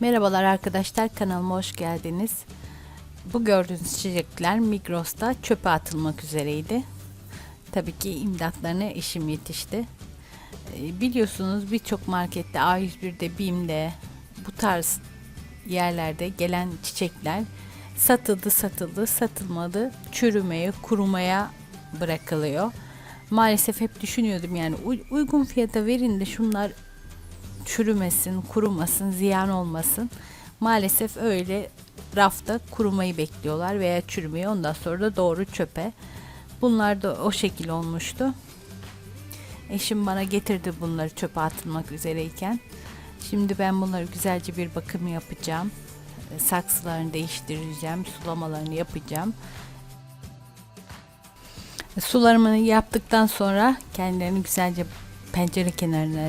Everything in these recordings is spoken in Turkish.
Merhabalar arkadaşlar kanalıma hoş geldiniz. Bu gördüğünüz çiçekler Migros'ta çöpe atılmak üzereydi. Tabii ki imdatlarına eşim yetişti. Ee, Biliyorsunuz birçok markette A101'de BİM'de bu tarz yerlerde gelen çiçekler satıldı satıldı satılmadı çürümeye kurumaya bırakılıyor. Maalesef hep düşünüyordum yani uy- uygun fiyata verin de şunlar çürümesin, kurumasın, ziyan olmasın. Maalesef öyle rafta kurumayı bekliyorlar veya çürümeyi ondan sonra da doğru çöpe. Bunlar da o şekil olmuştu. Eşim bana getirdi bunları çöpe atılmak üzereyken. Şimdi ben bunları güzelce bir bakım yapacağım. Saksılarını değiştireceğim, sulamalarını yapacağım. Sularımı yaptıktan sonra kendilerini güzelce pencere kenarına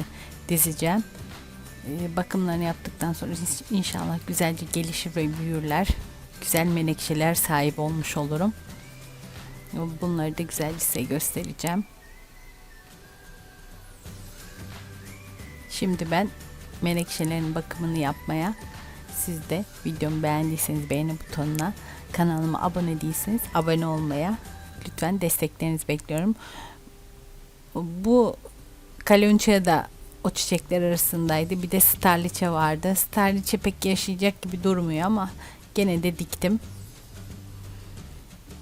dizeceğim. E, bakımlarını yaptıktan sonra inşallah güzelce gelişir ve büyürler. Güzel menekşeler sahip olmuş olurum. Bunları da güzelce size göstereceğim. Şimdi ben menekşelerin bakımını yapmaya siz de videomu beğendiyseniz beğeni butonuna kanalıma abone değilseniz abone olmaya lütfen desteklerinizi bekliyorum. Bu kalonçaya da o çiçekler arasındaydı. Bir de starliçe vardı. Starliçe pek yaşayacak gibi durmuyor ama gene de diktim.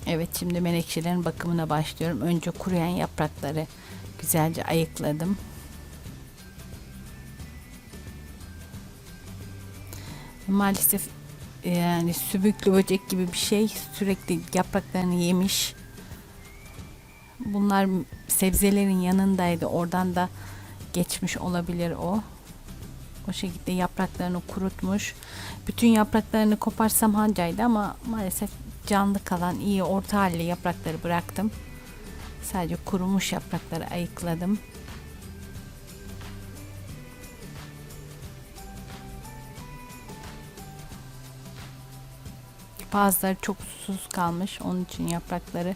Evet şimdi menekşelerin bakımına başlıyorum. Önce kuruyan yaprakları güzelce ayıkladım. Maalesef yani sübüklü böcek gibi bir şey sürekli yapraklarını yemiş. Bunlar sebzelerin yanındaydı. Oradan da geçmiş olabilir o. O şekilde yapraklarını kurutmuş. Bütün yapraklarını koparsam hancaydı ama maalesef canlı kalan iyi orta halli yaprakları bıraktım. Sadece kurumuş yaprakları ayıkladım. Bazıları çok susuz kalmış. Onun için yaprakları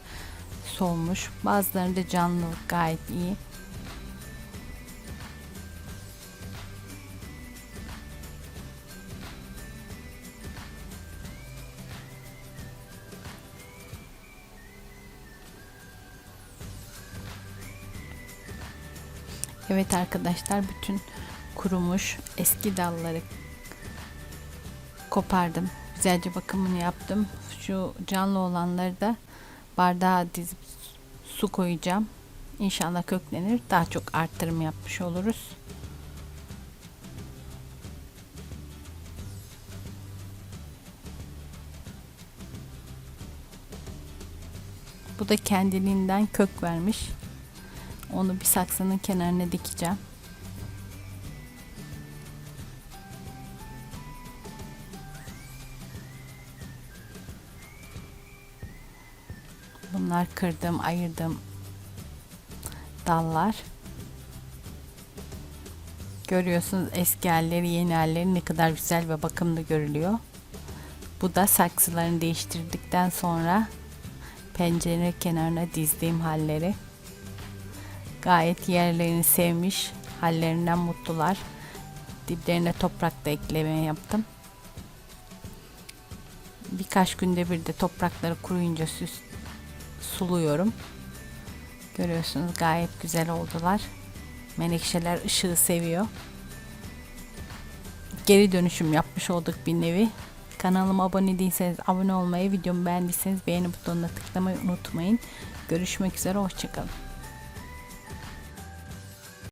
solmuş. Bazılarında canlılık gayet iyi. Evet arkadaşlar bütün kurumuş eski dalları kopardım. Güzelce bakımını yaptım. Şu canlı olanları da bardağa dizip su koyacağım. İnşallah köklenir. Daha çok arttırım yapmış oluruz. Bu da kendiliğinden kök vermiş. Onu bir saksının kenarına dikeceğim. Bunlar kırdım, ayırdım dallar. Görüyorsunuz eski halleri, yeni halleri ne kadar güzel ve bakımlı görülüyor. Bu da saksılarını değiştirdikten sonra pencere kenarına dizdiğim halleri. Gayet yerlerini sevmiş, hallerinden mutlular. Diplerine toprak da ekleme yaptım. Birkaç günde bir de toprakları kuruyunca süs suluyorum. Görüyorsunuz gayet güzel oldular. Menekşeler ışığı seviyor. Geri dönüşüm yapmış olduk bir nevi. Kanalıma abone değilseniz abone olmayı, videomu beğendiyseniz beğeni butonuna tıklamayı unutmayın. Görüşmek üzere, hoşçakalın.